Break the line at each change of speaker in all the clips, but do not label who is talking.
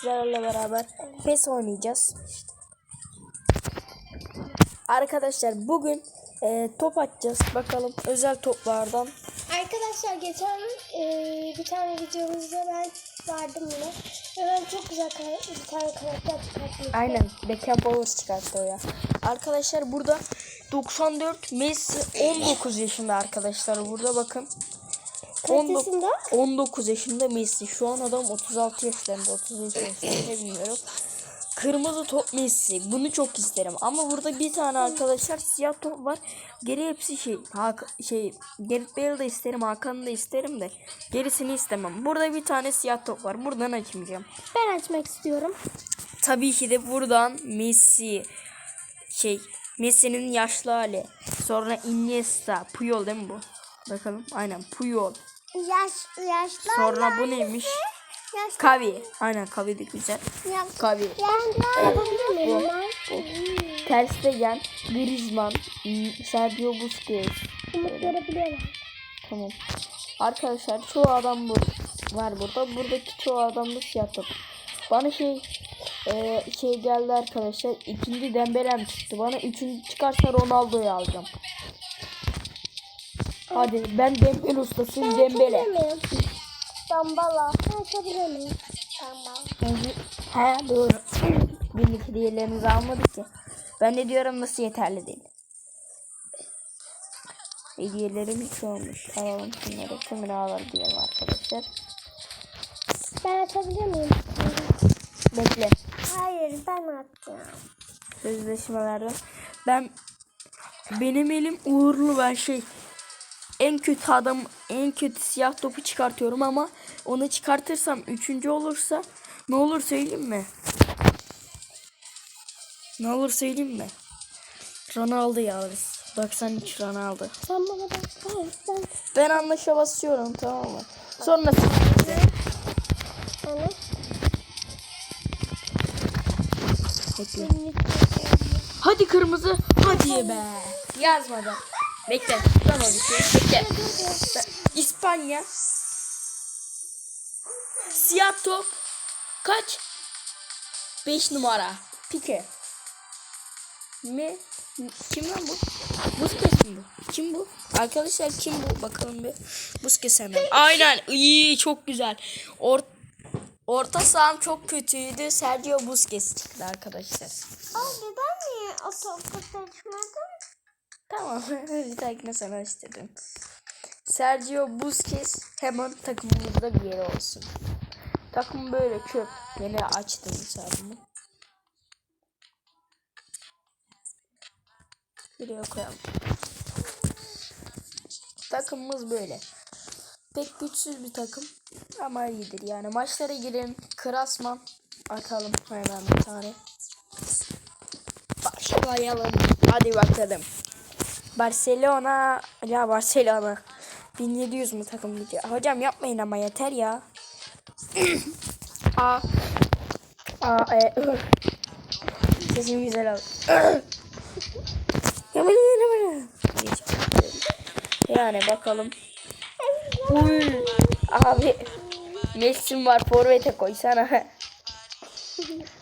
Sizlerle beraber PES oynayacağız. Arkadaşlar bugün e, top atacağız. Bakalım özel toplardan.
Arkadaşlar geçen e, bir tane videomuzda ben vardım yine. Ve ben çok güzel bir tane karakter çıkartmıştım.
Aynen Beckham Powers çıkarttı o ya. Arkadaşlar burada 94 Messi 19 yaşında arkadaşlar. Burada bakın.
Kaç
19
yaşında?
19 yaşında Messi. Şu an adam 36 yaşlarında. 35 yaşlarında bilmiyorum. Kırmızı top Messi. Bunu çok isterim. Ama burada bir tane arkadaşlar siyah top var. Geri hepsi şey. Hak şey Gerrit Bale'ı da isterim. Hakan'ı da isterim de. Gerisini istemem. Burada bir tane siyah top var. Buradan açmayacağım.
Ben açmak istiyorum.
Tabii ki de buradan Messi şey Messi'nin yaşlı hali. Sonra Iniesta, Puyol değil mi bu? Bakalım. Aynen Puyol.
Yaş, yaşlı.
Sonra bu neymiş?
Yaş,
Kavi. Aynen Kavi de güzel.
yaş,
Kavi.
yaşlı. Yapabilir miyim ben?
Ter Stegen, Griezmann, hmm, Sergio Busquets.
Umut görebiliyorum.
Tamam. Arkadaşlar çoğu adam bu var burada. Buradaki çoğu adam da siyah top. Bana şey e, şey geldi arkadaşlar. İkinci Dembelem çıktı. Bana üçüncü çıkarsa Ronaldo'yu alacağım. Hadi ben Dembele ustasıyım Dembele.
Dambala. Ben açabilir miyim? Dambala.
He doğru. Birlik hediyelerimizi almadık ki. Ben de diyorum nasıl yeterli değil. Hediyelerim hiç olmuş. Alalım şunları. Tümünü alalım diyelim arkadaşlar.
Ben açabilir miyim?
Bekle.
Hayır ben atacağım.
Sözleşmelerde. Ben benim elim uğurlu ben şey en kötü adam en kötü siyah topu çıkartıyorum ama onu çıkartırsam üçüncü olursa ne olur söyleyeyim mi? Ne olur söyleyeyim mi? Ronaldo'yu alırız. 93 Ronaldo.
Sen bana bak. Ben.
Ben anlaşa basıyorum tamam mı? Sonra. Hadi kırmızı. Hadi be. Yazmadı. Bekle. Tamam bir şey. Bekle. İspanya. Siyah top. Kaç? 5 numara. Pike. Mi? Kim lan bu? Busquets mi bu? Kim bu? Arkadaşlar kim bu? Bakalım bir. Busquets hemen. Aynen. İyi çok güzel. Or Orta saham çok kötüydü. Sergio Busquets çıktı arkadaşlar.
Abi ben niye o topu seçmedim?
Tamam. bir dahakine sana istedim. Sergio Busquets hemen takımımızda bir yeri olsun. Takım böyle çöp. Yine açtım hesabımı. Buraya koyalım. Takımımız böyle. Pek güçsüz bir takım ama iyidir yani. Maçlara girelim. Krasman atalım hemen bir tane. Başlayalım. Hadi bakalım. Barcelona ya Barcelona 1700 mu takım gücü? Hocam yapmayın ama yeter ya. A A E Ö. Sesim güzel. Geç. Yani bakalım. Uy, abi Messi'm var forvete koysana.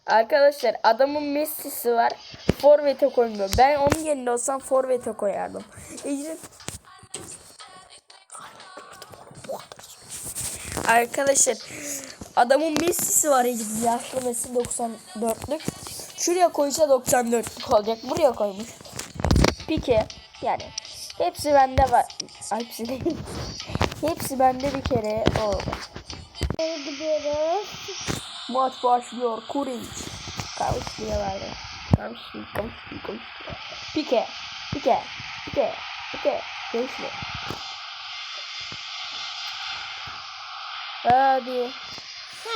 Arkadaşlar adamın Messi'si var. Forvet'e koymuyor. Ben onun yerinde olsam Forvet'e koyardım. Arkadaşlar adamın Messi'si var Ecrin. Yaşlı Messi 94'lük. Şuraya koysa 94'lük olacak. Buraya koymuş. Pike yani hepsi bende var. Ay, Hepsi değil. hepsi bende bir kere oldu.
Gidiyoruz?
Maç başlıyor. Kuric. Kavuşluyorlardı. Kavuşlu, kavuşlu, kavuşlu. Pike, pike, pike, pike. Kavuşlu. Hadi.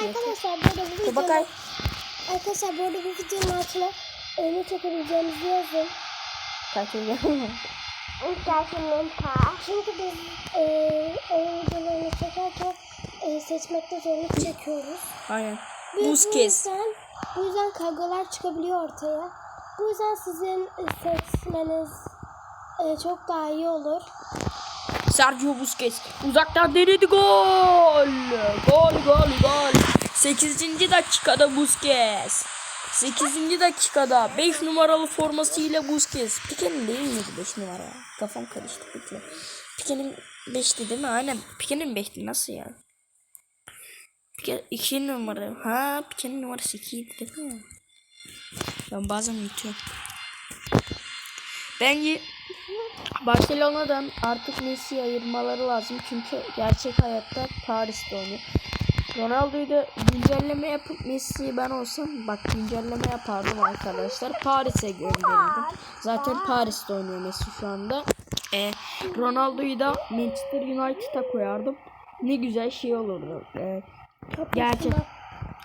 Arkadaşlar burada bu videonun, arkadaşlar burada bu videonun altına önü çekebileceğimizi yazın.
Kaçıracağım.
Gerçekten Çünkü biz e, oyun videolarını çekerken e, seçmekte zorluk çekiyoruz.
Aynen.
Ve Bu
Busquets.
yüzden, bu yüzden kavgalar çıkabiliyor ortaya. Bu yüzden sizin e, seçmeniz e, çok daha iyi olur.
Sergio Busquets. Uzaktan denedi gol. Gol, gol, gol. 8. dakikada Busquets. 8. dakikada 5 numaralı formasıyla Busquets. Pike'nin değil miydi 5 numara? Kafam karıştı Pike. Pike'nin 5'ti değil mi? Aynen. Pike'nin 5'ti nasıl ya? Pike 2 numara. Ha Pike'nin numarası 2 değil mi? Ben bazen unutuyorum. Bence Barcelona'dan artık Messi'yi ayırmaları lazım. Çünkü gerçek hayatta Paris'te oynuyor. Ronaldo'yu da güncelleme yapıp Messi'yi ben olsam bak güncelleme yapardım arkadaşlar. Paris'e gönderirdim. Zaten Paris'te oynuyor Messi şu anda. E, Ronaldo'yu da Manchester United'a koyardım. Ne güzel şey olurdu. E, gerçek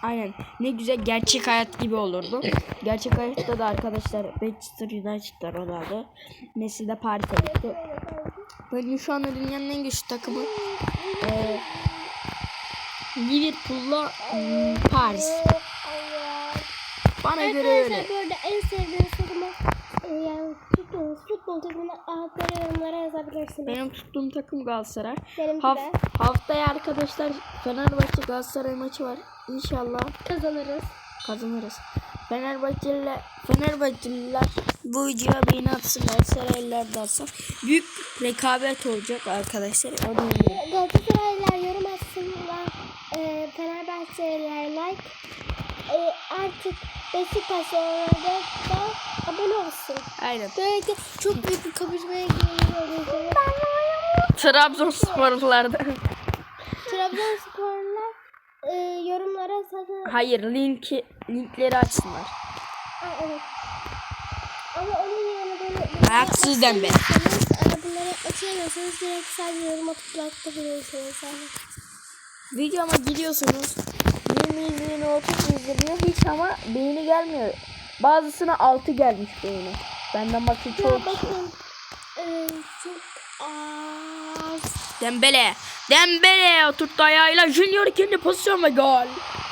Aynen. Ne güzel gerçek hayat gibi olurdu. Gerçek hayatta da arkadaşlar Manchester United'da Ronaldo. Messi de Paris'e gitti. Bence şu anda dünyanın en güçlü takımı ee, Liverpool'la hmm, Paris. Bana göre öyle.
Arkadaşlar bu arada en sevdiğiniz takımı yani tuttuğunuz futbol takımını altlara yorumlara yazabilirsiniz.
Benim tuttuğum takım Galatasaray.
Benimki
Haf-
de.
haftaya arkadaşlar Fenerbahçe Galatasaray maçı var. İnşallah
Kazanırız.
kazanırız. Fenerbahçeliler, Fenerbahçeliler bu videoya beğeni atsın. Galatasaraylılar da atsın. Büyük rekabet olacak arkadaşlar. Onu eminim.
Galatasaraylılar yorum atsınlar. E, Fenerbahçeliler like. E, artık Beşiktaş olanlarda da abone olsun.
Aynen.
Böylece çok büyük bir kapışmaya giriyoruz.
Trabzonsporlularda.
Trabzonsporlar e, yorumlara zaten...
Hayır linki linkleri açsınlar.
Aa, evet. Ama onun yerine böyle...
Ayaksız dembe.
Eğer bunları açamıyorsanız direkt sadece yorum atıp bırakabilirsiniz. Yani.
Videoma gidiyorsunuz. 20 izleniyor, 30 izleniyor. Hiç ama beğeni gelmiyor. Bazısına 6 gelmiş beğeni. Benden bakın çok.
bakın. E, çok az.
Dembele. Dembele oturttu ayağıyla Junior ikinci pozisyon ve gol.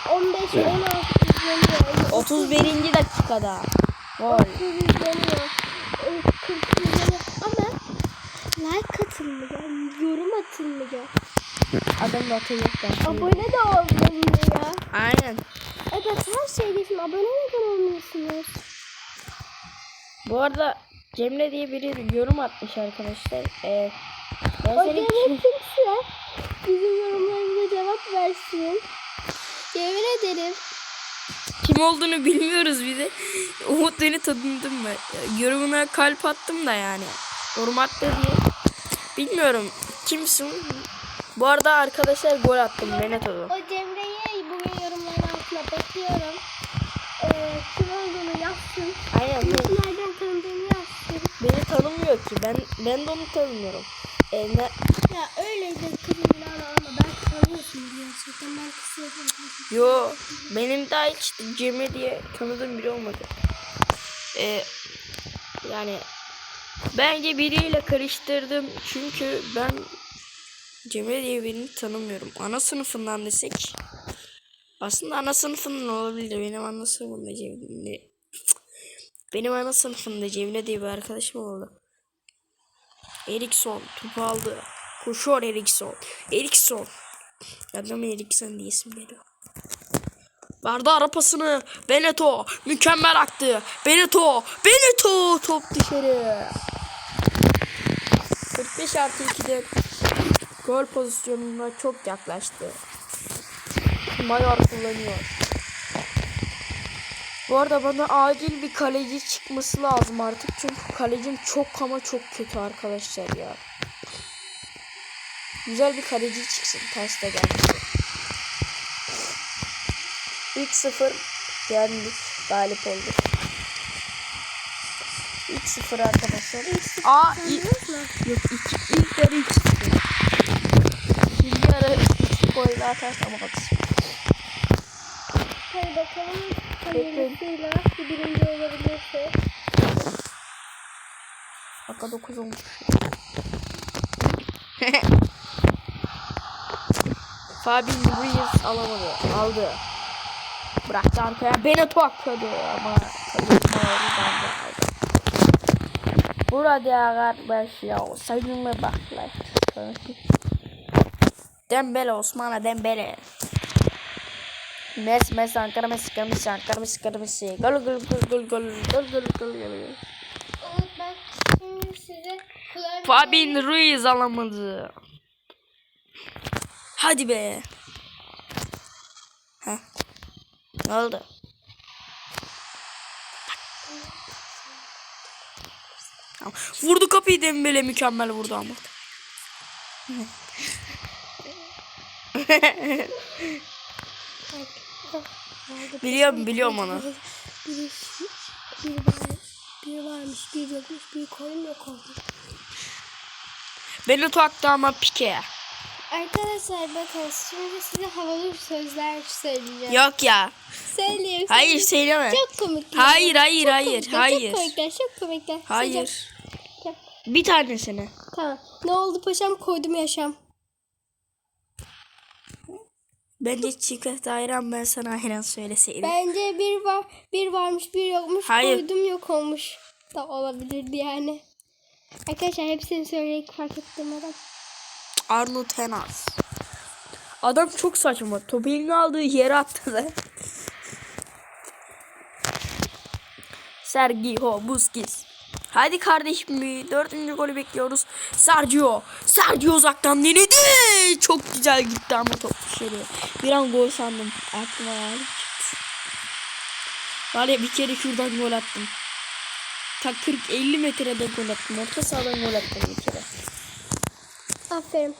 15 16 izleniyor.
31. dakikada. Gol.
30 izleniyor. e, 40 izleniyor. Ama like atılmıyor. Yorum atılmıyor.
Adam da atacak.
Abone de olmuyor ya.
Aynen.
Evet her şeyde şimdi abone neden olmuyorsunuz?
Bu arada Cemre diye biri yorum atmış arkadaşlar. Ee, ben
O
seni
Cemre kimse bizim yorumlarımıza cevap versin. Yemin ederim.
kim olduğunu bilmiyoruz bir de. Umut beni tanıdım mı? Yorumuna kalp attım da yani. Yorum attı diye. Bilmiyorum. Kimsin? Bu arada arkadaşlar gol attım Beneto'da.
O Cemre'yi bugün bekliyorum. Ee, kim olduğunu yazsın.
Aynen.
Nereden tanıdığını yazsın.
Beni tanımıyor ki. Ben ben de onu tanımıyorum. E, ne,
Ya öyleydi kızım ama ama belki tanıyorsun gerçekten. Belki sevdim.
yo benim daha hiç Cemre diye tanıdığım biri olmadı. E, yani bence biriyle karıştırdım. Çünkü ben Cemre diye birini tanımıyorum. Ana sınıfından desek aslında ana sınıfından olabilir. Benim ana sınıfımda Cemre benim ana sınıfımda Cemre diye bir arkadaşım oldu. Erikson topu aldı. Koşuyor Erikson. Erikson. Adam Erikson diye isim veriyor. Verdi arapasını. Beneto. Mükemmel aktı. Beneto. Beneto. Top dışarı. 45 artı 2'de gol pozisyonuna çok yaklaştı. Mayor kullanıyor. Bu arada bana acil bir kaleci çıkması lazım artık. Çünkü kalecim çok ama çok kötü arkadaşlar ya. Güzel bir kaleci çıksın. Ters de gelmesin. 3-0 yendik. Galip olduk. 3-0 arkadaşlar. Aa, i- yok iki, ilk yarı 3-0. İkinci yarı 3 gol daha atarsam alırız.
Hadi bakalım. Hayırlısıyla bir birinci olabilirse.
Dakika 9 olmuş. Fabian Ruiz alamadı. Aldı. Bıraktı arkaya. Beneto atladı ama. Burada kardeş ya. Sayınla baklar. Dembele Osman'a Dembele. Mes Mes Ankara Ankara Messi Ankara Ankara Messi gol gol gol gol gol gol gol gol gol Fabin Ruiz alamadı. Hadi be. Heh. Ne oldu? Vurdu kapıyı Dembele mükemmel vurdu ama. biliyorum biliyorum onu.
Biri, biri, var, biri varmış, biri yokmuş, biri koyun yok oldu.
Benuto aktı ama Pike.
Arkadaşlar bakın şimdi size havalı sözler söyleyeceğim.
Yok ya.
Söyleyeyim.
Hayır söyleme.
Çok komik.
Hayır hayır
Çok
hayır
komikler,
hayır.
Çok komikler, çok komikler.
Hayır.
Sıcak.
Bir tanesini.
Tamam. Ne oldu paşam? Koydum yaşam.
Bence çiğ köfte ayran ben sana ayran söyleseydim.
Bence bir var, bir varmış, bir yokmuş.
Hayır.
Koydum yok olmuş. Da olabilirdi yani. Arkadaşlar hepsini söyleyerek fark ettim adam.
Arnold Tenaz. Adam çok saçma. Topu eline aldığı yere attı da. Sergio Busquets. Hadi kardeşim dördüncü golü bekliyoruz. Sergio. Sergio uzaktan denedi. Çok güzel gitti ama top dışarı. Bir an gol sandım. Aklıma çıktı. Var ya bir kere şuradan gol attım. Ta 40-50 metreden gol attım. Orta sahadan gol attım bir kere.
Aferin.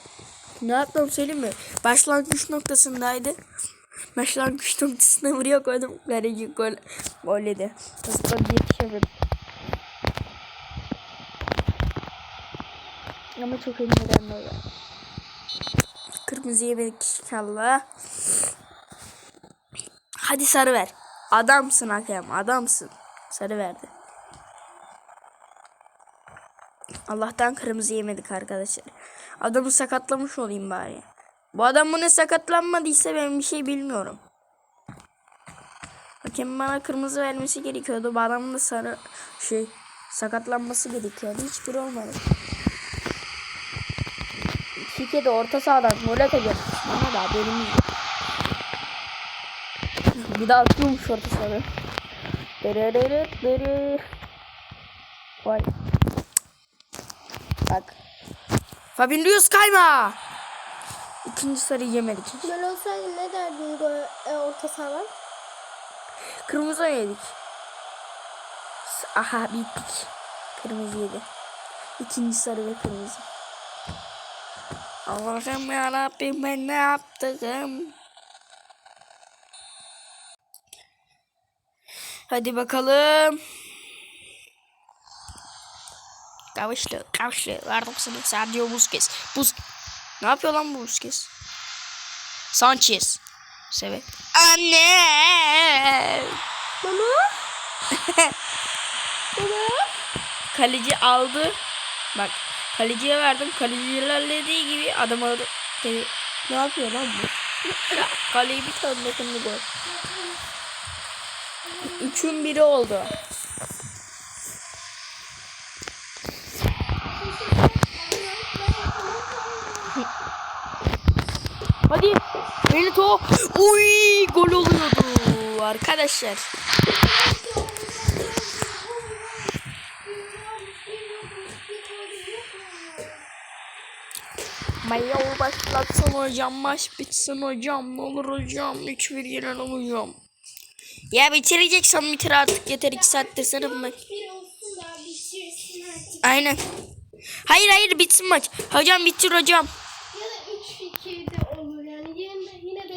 Ne yaptım söyleyeyim mi? Başlangıç noktasındaydı. Başlangıç noktasına vuruyor koydum. Kaleci gol, gol yedi. Hızlı yetişemedim. Ama çok elimden böyle. Kırmızı yemedik inşallah. Hadi sarı ver. Adamsın hakem adamsın. Sarı verdi. Allah'tan kırmızı yemedik arkadaşlar. Adamı sakatlamış olayım bari. Bu adam bunu sakatlanmadıysa ben bir şey bilmiyorum. Hakem bana kırmızı vermesi gerekiyordu. Bu adamın da sarı şey sakatlanması gerekiyordu. Hiçbiri olmadı. Şike de orta sahadan gol atacak. Bana da haberim yok. Bir daha atıyormuş orta sahada. Dırırırır dırır. Vay. Bak. Fabinho kayma. İkinci sarı yemedik.
Böyle olsaydı ne derdin gol, e, orta sahadan?
Kırmızı yedik. Aha bittik. Kırmızı yedi. İkinci sarı ve kırmızı. Allah'ım yarabbim ben ne yaptım? Hadi bakalım. Kavuşlu, kavuşlu. Verdim sana Sergio Busquets. Bus ne yapıyor lan bu Busquets? Sanchez. Seve. Anne.
Mama? Mama?
Kaleci aldı. Bak kaleciye verdim. Kaleci ilerlediği gibi adam aldı. Dedi, ne yapıyor lan bu? Kaleyi bir tane dokundu gol. Üçün biri oldu. Hadi. Benito. Uy gol oluyordu arkadaşlar. Yapmaya başlatsın hocam. Maç bitsin hocam. Ne olur hocam. 3 bir gelen. Ya bitireceksen bitir artık. Yeter 2
saat desene bu.
Aynen. Hayır hayır bitsin maç. Hocam bitir hocam.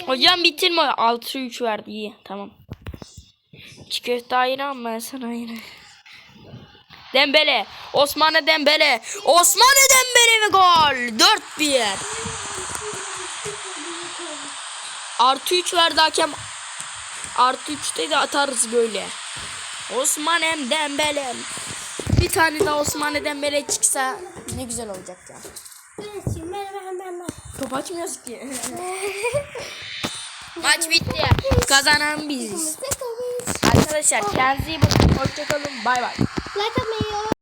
Hocam bitirme. 6-3 verdi iyi. Tamam. Çikolata ayıran ben sana ayıran. Dembele. Osman'ı Dembele. Osman'ı Dembele ve gol. 4-1. Artı 3 verdi hakem. Artı 3'te de atarız böyle. Osman hem Dembele. Bir tane daha Osman Dembele çıksa ne güzel olacak ya. Top açmıyoruz ki. Maç bitti. Kazanan biziz. Arkadaşlar kendinize iyi bakın. Hoşçakalın. Bay bay.
来个没有